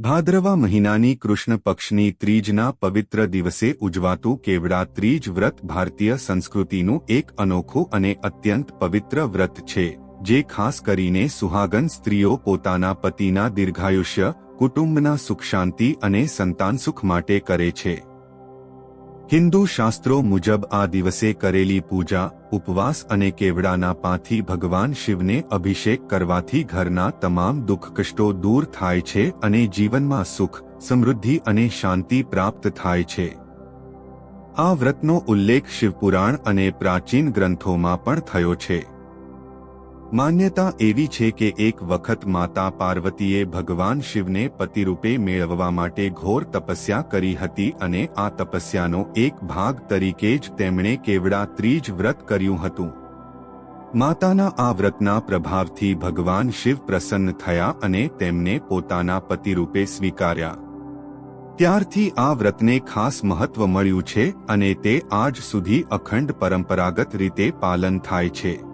ભાદ્રવા મહિનાની કૃષ્ણ પક્ષની ત્રીજના પવિત્ર દિવસે ઉજવાતું કેવડા ત્રીજ વ્રત ભારતીય સંસ્કૃતિનું એક અનોખું અને અત્યંત પવિત્ર વ્રત છે, જે ખાસ કરીને સુહાગન સ્ત્રીઓ પોતાના પતિના દીર્ઘાયુષ્ય, કુટુંબના સુખ શાંતિ અને સંતાન સુખ માટે કરે છે. હિન્દુ શાસ્ત્રો મુજબ આ દિવસે કરેલી પૂજા, ઉપવાસ અને કેવડાના પાથી ભગવાન શિવને અભિષેક કરવાથી ઘરના તમામ દુઃખ કષ્ટો દૂર થાય છે અને જીવનમાં સુખ, સમૃદ્ધિ અને શાંતિ પ્રાપ્ત થાય છે. આ વ્રતનો ઉલ્લેખ શિવપુરાણ અને પ્રાચીન ગ્રંથોમાં પણ થયો છે. માન્યતા એવી છે કે એક વખત માતા પાર્વતીએ ભગવાન શિવને પતિરૂપે મેળવવા માટે ઘોર તપસ્યા કરી હતી અને આ તપસ્યાનો એક ભાગ તરીકે જ તેમણે કેવડા ત્રીજ વ્રત કર્યું હતું. માતાના આ વ્રતના પ્રભાવથી ભગવાન શિવ પ્રસન્ન થયા અને તેમને પોતાના પતિરૂપે સ્વીકાર્યા. ત્યારથી આ વ્રતને ખાસ મહત્વ મળ્યું છે અને તે આજ સુધી અખંડ પરંપરાગત રીતે પાલન થાય છે.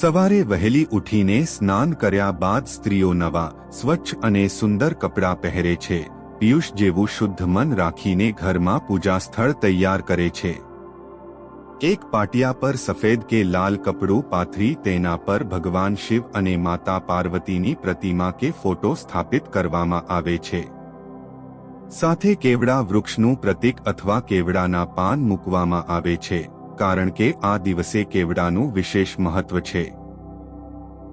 સવારે વહેલી ઉઠીને સ્નાન કર્યા બાદ સ્ત્રીઓ નવા, સ્વચ્છ અને સુંદર કપડાં પહેરે છે. પિયુષ જેવું શુદ્ધ મન રાખીને ઘરમાં પૂજા સ્થળ તૈયાર કરે છે. એક પાટિયા પર સફેદ કે લાલ કપડું પાથરી તેના પર ભગવાન શિવ અને માતા પાર્વતીની પ્રતિમા કે ફોટો સ્થાપિત કરવામાં આવે છે. સાથે કેવડા વૃક્ષનું પ્રતીક અથવા કેવડાના પાન મૂકવામાં આવે છે. કારણ કે આ દિવસે કેવડાનું વિશેષ મહત્વ છે.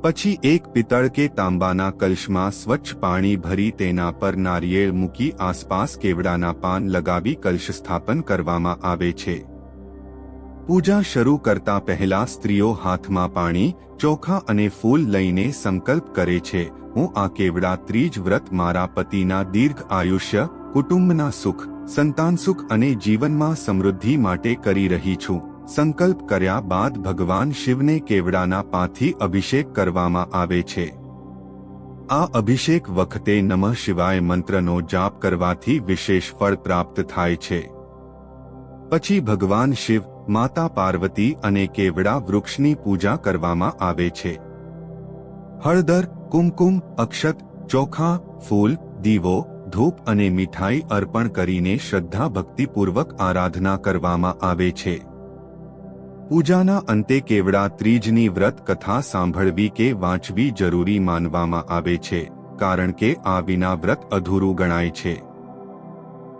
પછી એક પિત્તળ કે તાંબાના કલશમાં સ્વચ્છ પાણી ભરી તેના પર નારિયેળ મૂકી આસપાસ કેવડાના પાન લગાવી કલશ સ્થાપન કરવામાં આવે છે. પૂજા શરૂ કરતા પહેલા સ્ત્રીઓ હાથમાં પાણી, ચોખા અને ફૂલ લઈને સંકલ્પ કરે છે, હું આ કેવડા ત્રીજ વ્રત મારા પતિના દીર્ઘ આયુષ્ય, કુટુંબના સુખ, સંતાન સુખ અને જીવનમાં સમૃદ્ધિ માટે કરી રહી છું. સંકલ્પ કર્યા બાદ ભગવાન શિવને કેવડાના પાથી અભિષેક કરવામાં આવે છે. આ અભિષેક વખતે નમઃ શિવાય મંત્રનો જાપ કરવાથી વિશેષ ફળ પ્રાપ્ત થાય છે. પછી ભગવાન શિવ, માતા પાર્વતી અને કેવડા વૃક્ષની પૂજા કરવામાં આવે છે. હળદર, કુમકુમ, અક્ષત, ચોખા, ફૂલ, દીવો, ધૂપ અને મીઠાઈ અર્પણ કરીને શ્રદ્ધા ભક્તિપૂર્વક આરાધના કરવામાં આવે છે. પૂજાના અંતે કેવડા ત્રીજની વ્રત કથા સાંભળવી કે વાંચવી જરૂરી માનવામાં આવે છે કારણ કે આ વિના વ્રત અધૂરું ગણાય છે.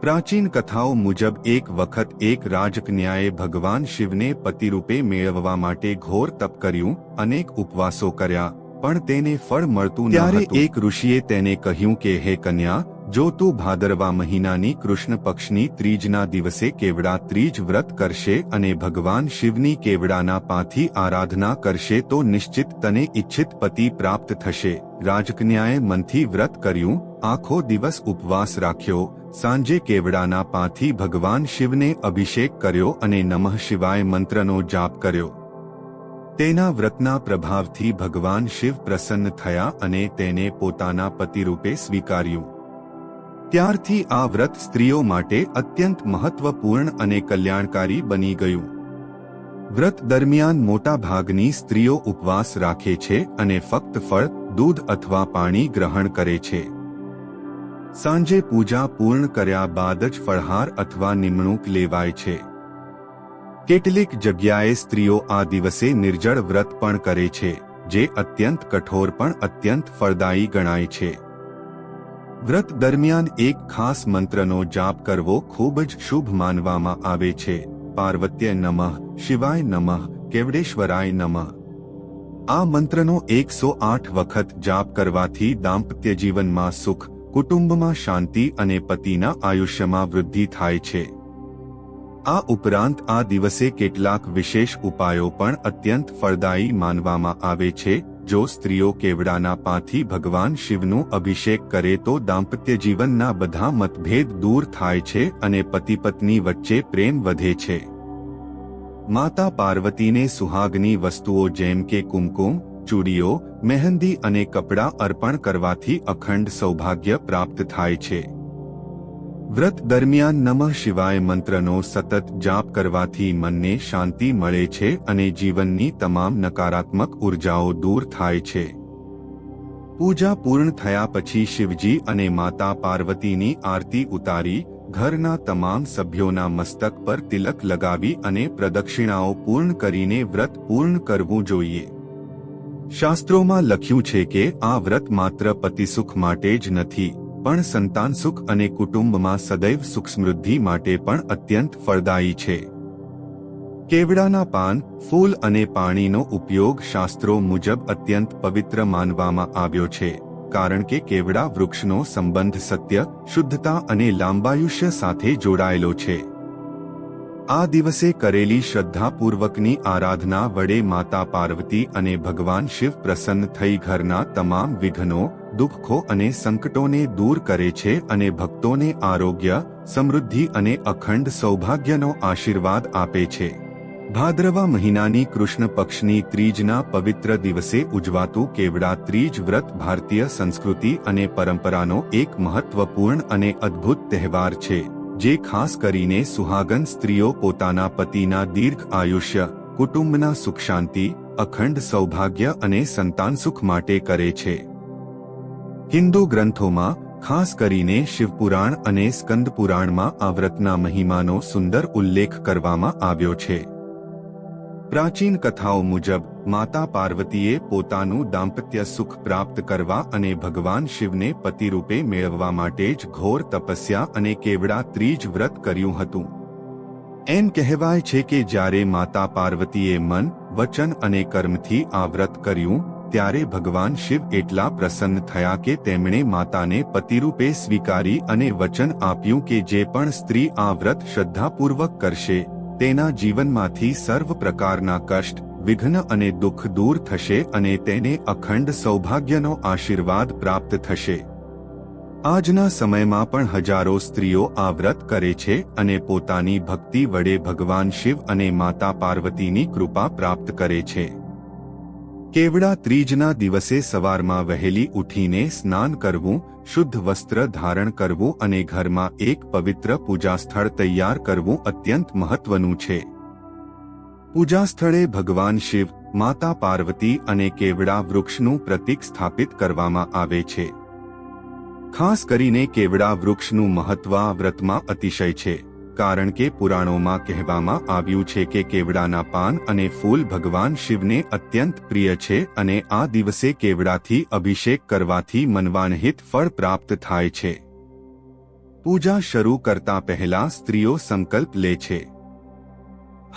પ્રાચીન કથાઓ મુજબ એક વખત એક રાજકન્યાએ ભગવાન શિવને પતિરૂપે મેળવવા માટે ઘોર તપ કર્યું અનેક ઉપવાસો કર્યા પણ તેને ફળ મળતું ત્યારે એક ઋષિએ તેને કહ્યું કે હે કન્યા જો તું ભાદરવા મહિનાની કૃષ્ણ પક્ષની ત્રીજના દિવસે કેવડા ત્રીજ વ્રત કરશે અને ભગવાન શિવની કેવડાના પાથી આરાધના કરશે તો નિશ્ચિત તને ઇચ્છિત પતિ પ્રાપ્ત થશે. રાજકન્યાએ મનથી વ્રત કર્યું, આખો દિવસ ઉપવાસ રાખ્યો, સાંજે કેવડાના પાથી ભગવાન શિવને અભિષેક કર્યો અને નમઃ શિવાય મંત્રનો જાપ કર્યો. તેના વ્રતના પ્રભાવથી ભગવાન શિવ પ્રસન્ન થયા અને તેને પોતાના પતિરૂપે સ્વીકાર્યું. ત્યારથી આ વ્રત સ્ત્રીઓ માટે અત્યંત મહત્વપૂર્ણ અને કલ્યાણકારી બની ગયું. વ્રત દરમિયાન મોટા ભાગની સ્ત્રીઓ ઉપવાસ રાખે છે અને ફક્ત ફળ, દૂધ અથવા પાણી ગ્રહણ કરે છે. સાંજે પૂજા પૂર્ણ કર્યા બાદ જ ફળહાર અથવા નિમણૂક લેવાય છે. કેટલીક જગ્યાએ સ્ત્રીઓ આ દિવસે નિર્જળ વ્રત પણ કરે છે, જે અત્યંત કઠોર પણ અત્યંત ફળદાયી ગણાય છે. વ્રત દરમિયાન એક ખાસ મંત્રનો જાપ કરવો ખૂબ જ શુભ માનવામાં આવે છે. પાર્વત્ય નમઃ, શિવાય નમઃ, કેવડેશ્વરાય નમઃ. આ મંત્રનો એકસો આઠ વખત જાપ કરવાથી દાંપત્ય જીવનમાં સુખ, કુટુંબમાં શાંતિ અને પતિના આયુષ્યમાં વૃદ્ધિ થાય છે. આ ઉપરાંત આ દિવસે કેટલાક વિશેષ ઉપાયો પણ અત્યંત ફળદાયી માનવામાં આવે છે. જો સ્ત્રીઓ કેવડાના પાથી ભગવાન શિવનું અભિષેક કરે તો દાંપત્ય જીવનના બધા મતભેદ દૂર થાય છે અને પતિ પત્ની વચ્ચે પ્રેમ વધે છે. માતા પાર્વતીને સુહાગની વસ્તુઓ જેમ કે કુમકુમ, ચૂડીઓ, મહેંદી અને કપડાં અર્પણ કરવાથી અખંડ સૌભાગ્ય પ્રાપ્ત થાય છે. વ્રત દરમિયાન નમઃ શિવાય મંત્રનો સતત જાપ કરવાથી મનને શાંતિ મળે છે અને જીવનની તમામ નકારાત્મક ઉર્જાઓ દૂર થાય છે. પૂજા પૂર્ણ થયા પછી શિવજી અને માતા પાર્વતીની આરતી ઉતારી, ઘરના તમામ સભ્યોના મસ્તક પર તિલક લગાવી અને પ્રદક્ષિણાઓ પૂર્ણ કરીને વ્રત પૂર્ણ કરવું જોઈએ. શાસ્ત્રોમાં લખ્યું છે કે આ વ્રત માત્ર પતિસુખ માટે જ નથી. પણ સંતાન સુખ અને કુટુંબમાં સદૈવ સુખ સમૃદ્ધિ માટે પણ અત્યંત ફળદાયી છે. કેવડાના પાન, ફૂલ અને પાણીનો ઉપયોગ શાસ્ત્રો મુજબ અત્યંત પવિત્ર માનવામાં આવ્યો છે, કારણ કે કેવડા વૃક્ષનો સંબંધ સત્ય, શુદ્ધતા અને લાંબાયુષ્ય સાથે જોડાયેલો છે. આ દિવસે કરેલી શ્રદ્ધાપૂર્વકની આરાધના વડે માતા પાર્વતી અને ભગવાન શિવ પ્રસન્ન થઈ ઘરના તમામ વિઘ્નો દુઃખો અને સંકટોને દૂર કરે છે અને ભક્તોને આરોગ્ય, સમૃદ્ધિ અને અખંડ સૌભાગ્યનો આશીર્વાદ આપે છે. ભાદ્રવા મહિનાની કૃષ્ણ પક્ષની ત્રીજના પવિત્ર દિવસે ઉજવાતું કેવડા ત્રીજ વ્રત ભારતીય સંસ્કૃતિ અને પરંપરાનો એક મહત્વપૂર્ણ અને અદ્ભુત તહેવાર છે, જે ખાસ કરીને સુહાગન સ્ત્રીઓ પોતાના પતિના દીર્ઘ આયુષ્ય, કુટુંબના સુખ શાંતિ, અખંડ સૌભાગ્ય અને સંતાન સુખ માટે કરે છે. હિન્દુ ગ્રંથોમાં, ખાસ કરીને શિવપુરાણ અને સ્કંદપુરાણમાં આ વ્રતના મહિમાનો સુંદર ઉલ્લેખ કરવામાં આવ્યો છે. પ્રાચીન કથાઓ મુજબ, માતા પાર્વતીએ પોતાનું દાંપત્ય સુખ પ્રાપ્ત કરવા અને ભગવાન શિવને પતિરૂપે મેળવવા માટે જ ઘોર તપસ્યા અને કેવડા ત્રીજ વ્રત કર્યું હતું. એમ કહેવાય છે કે જ્યારે માતા પાર્વતીએ મન, વચન અને કર્મથી આ વ્રત કર્યું ત્યારે ભગવાન શિવ એટલા પ્રસન્ન થયા કે તેમણે માતાને પતિરૂપે સ્વીકારી અને વચન આપ્યું કે જે પણ સ્ત્રી આ વ્રત શ્રદ્ધાપૂર્વક કરશે, તેના જીવનમાંથી સર્વ પ્રકારના કષ્ટ, વિઘ્ન અને દુઃખ દૂર થશે અને તેને અખંડ સૌભાગ્યનો આશીર્વાદ પ્રાપ્ત થશે. આજના સમયમાં પણ હજારો સ્ત્રીઓ આ વ્રત કરે છે અને પોતાની ભક્તિ વડે ભગવાન શિવ અને માતા પાર્વતીની કૃપા પ્રાપ્ત કરે છે. કેવડા ત્રીજના દિવસે સવારમાં વહેલી ઉઠીને સ્નાન કરવું, શુદ્ધ વસ્ત્ર ધારણ કરવું અને ઘરમાં એક પવિત્ર પૂજાસ્થળ તૈયાર કરવું અત્યંત મહત્વનું છે. પૂજાસ્થળે ભગવાન શિવ, માતા પાર્વતી અને કેવડા વૃક્ષનું પ્રતીક સ્થાપિત કરવામાં આવે છે. ખાસ કરીને કેવડા વૃક્ષનું મહત્વ વ્રતમાં અતિશય છે. કારણ કે પુરાણોમાં કહેવામાં આવ્યું છે કે કેવડાના પાન અને ફૂલ ભગવાન શિવને અત્યંત પ્રિય છે અને આ દિવસે કેવડાથી અભિષેક કરવાથી મનવાનહિત ફળ પ્રાપ્ત થાય છે. પૂજા શરૂ કરતા પહેલા સ્ત્રીઓ સંકલ્પ લે છે.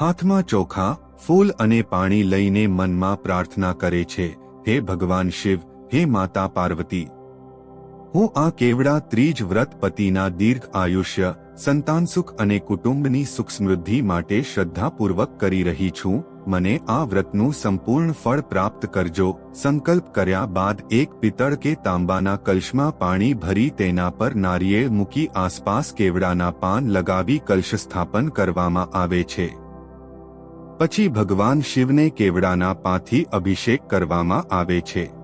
હાથમાં ચોખા, ફૂલ અને પાણી લઈને મનમાં પ્રાર્થના કરે છે, હે ભગવાન શિવ, હે માતા પાર્વતી, હું આ કેવડા ત્રીજ વ્રત પતિના દીર્ઘ આયુષ્ય સંતાન સુખ અને કુટુંબની સુખ સમૃદ્ધિ માટે શ્રદ્ધાપૂર્વક કરી રહી છું. મને આ વ્રતનું સંપૂર્ણ ફળ પ્રાપ્ત કરજો. સંકલ્પ કર્યા બાદ એક પિત્તળ કે તાંબાના કલશમાં પાણી ભરી તેના પર નારિયેળ મૂકી આસપાસ કેવડાના પાન લગાવી કલશ સ્થાપન કરવામાં આવે છે. પછી ભગવાન શિવને કેવડાના પાથી અભિષેક કરવામાં આવે છે.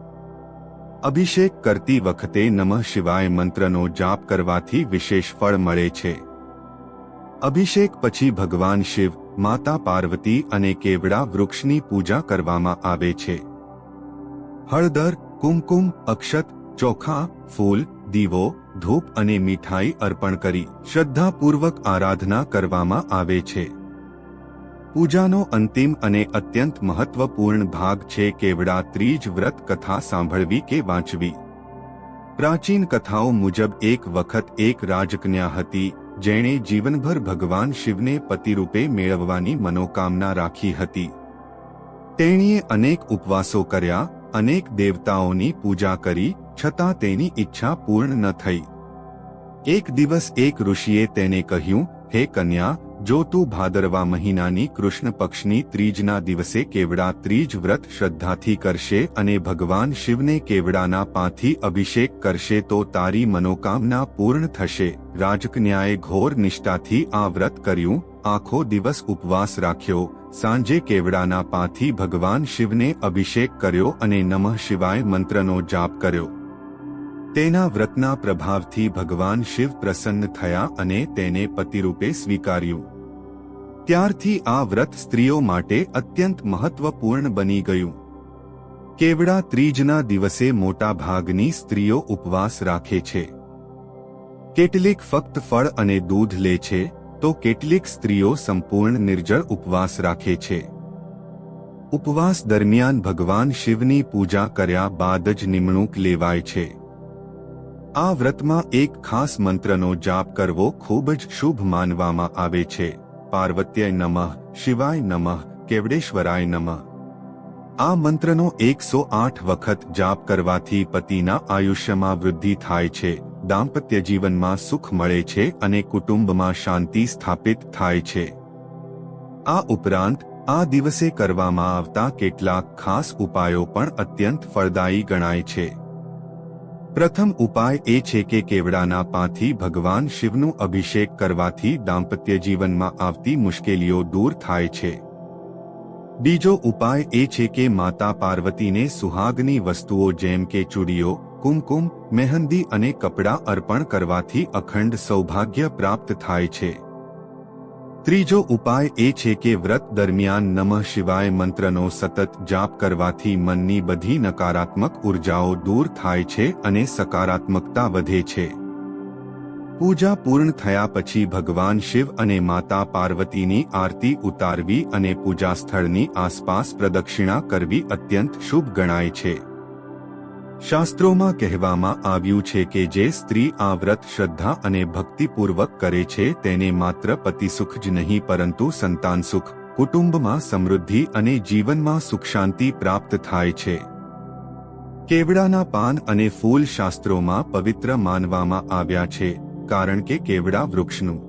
અભિષેક કરતી વખતે નમઃ શિવાય મંત્રનો જાપ કરવાથી વિશેષ ફળ મળે છે. અભિષેક પછી ભગવાન શિવ, માતા પાર્વતી અને કેવડા વૃક્ષની પૂજા કરવામાં આવે છે. હળદર, કુમકુમ, અક્ષત, ચોખા, ફૂલ, દીવો, ધૂપ અને મીઠાઈ અર્પણ કરી શ્રદ્ધાપૂર્વક આરાધના કરવામાં આવે છે. પૂજાનો અંતિમ અને અત્યંત મહત્વપૂર્ણ ભાગ છે કેવડા ત્રીજ વ્રત કથા સાંભળવી કે વાંચવી. પ્રાચીન કથાઓ મુજબ એક વખત એક રાજકન્યા હતી, જેણે જીવનભર ભગવાન શિવને પતિરૂપે મેળવવાની મનોકામના રાખી હતી. તેણીએ અનેક ઉપવાસો કર્યા, અનેક દેવતાઓની પૂજા કરી, છતાં તેની ઈચ્છા પૂર્ણ ન થઈ. એક દિવસ એક ઋષિએ તેને કહ્યું, હે કન્યા જો તું ભાદરવા મહિનાની કૃષ્ણ પક્ષની ત્રીજના દિવસે કેવડા ત્રીજ વ્રત શ્રદ્ધાથી કરશે અને ભગવાન શિવને કેવડાના પાથી અભિષેક કરશે તો તારી મનોકામના પૂર્ણ થશે. રાજકન્યાએ ઘોર નિષ્ઠાથી આ વ્રત કર્યું. આખો દિવસ ઉપવાસ રાખ્યો. સાંજે કેવડાના પાથી ભગવાન શિવને અભિષેક કર્યો અને નમઃ શિવાય મંત્રનો જાપ કર્યો. તેના વ્રતના પ્રભાવથી ભગવાન શિવ પ્રસન્ન થયા અને તેને પતિરૂપે સ્વીકાર્યું. ત્યારથી આ વ્રત સ્ત્રીઓ માટે અત્યંત મહત્વપૂર્ણ બની ગયું. કેવડા ત્રીજના દિવસે મોટા ભાગની સ્ત્રીઓ ઉપવાસ રાખે છે. કેટલીક ફક્ત ફળ અને દૂધ લે છે, તો કેટલીક સ્ત્રીઓ સંપૂર્ણ નિર્જળ ઉપવાસ રાખે છે. ઉપવાસ દરમિયાન ભગવાન શિવની પૂજા કર્યા બાદ જ નિમણૂક લેવાય છે. આ વ્રતમાં એક ખાસ મંત્રનો જાપ કરવો ખૂબ જ શુભ માનવામાં આવે છે. પાર્વત્ય નમઃ, શિવાય નમઃ, કેવડેશ્વરાય નમઃ. આ મંત્રનો એકસો આઠ વખત જાપ કરવાથી પતિના આયુષ્યમાં વૃદ્ધિ થાય છે, દાંપત્ય જીવનમાં સુખ મળે છે અને કુટુંબમાં શાંતિ સ્થાપિત થાય છે. આ ઉપરાંત, આ દિવસે કરવામાં આવતા કેટલાક ખાસ ઉપાયો પણ અત્યંત ફળદાયી ગણાય છે. પ્રથમ ઉપાય એ છે કે કેવડાના પાથી ભગવાન શિવનું અભિષેક કરવાથી દાંપત્ય જીવનમાં આવતી મુશ્કેલીઓ દૂર થાય છે. બીજો ઉપાય એ છે કે માતા પાર્વતીને સુહાગની વસ્તુઓ જેમ કે ચૂડીઓ, કુમકુમ, મહેંદી અને કપડાં અર્પણ કરવાથી અખંડ સૌભાગ્ય પ્રાપ્ત થાય છે. ત્રીજો ઉપાય એ છે કે વ્રત દરમિયાન નમઃ શિવાય મંત્રનો સતત જાપ કરવાથી મનની બધી નકારાત્મક ઉર્જાઓ દૂર થાય છે અને સકારાત્મકતા વધે છે. પૂજા પૂર્ણ થયા પછી ભગવાન શિવ અને માતા પાર્વતીની આરતી ઉતારવી અને પૂજા સ્થળની આસપાસ પ્રદક્ષિણા કરવી અત્યંત શુભ ગણાય છે. શાસ્ત્રોમાં કહેવામાં આવ્યું છે કે જે સ્ત્રી આ વ્રત શ્રદ્ધા અને ભક્તિપૂર્વક કરે છે તેને માત્ર પતિસુખ જ નહીં પરંતુ સંતાન સુખ કુટુંબમાં સમૃદ્ધિ અને જીવનમાં સુખ શાંતિ પ્રાપ્ત થાય છે. કેવડાના પાન અને ફૂલ શાસ્ત્રોમાં પવિત્ર માનવામાં આવ્યા છે, કારણ કે કેવડા વૃક્ષનું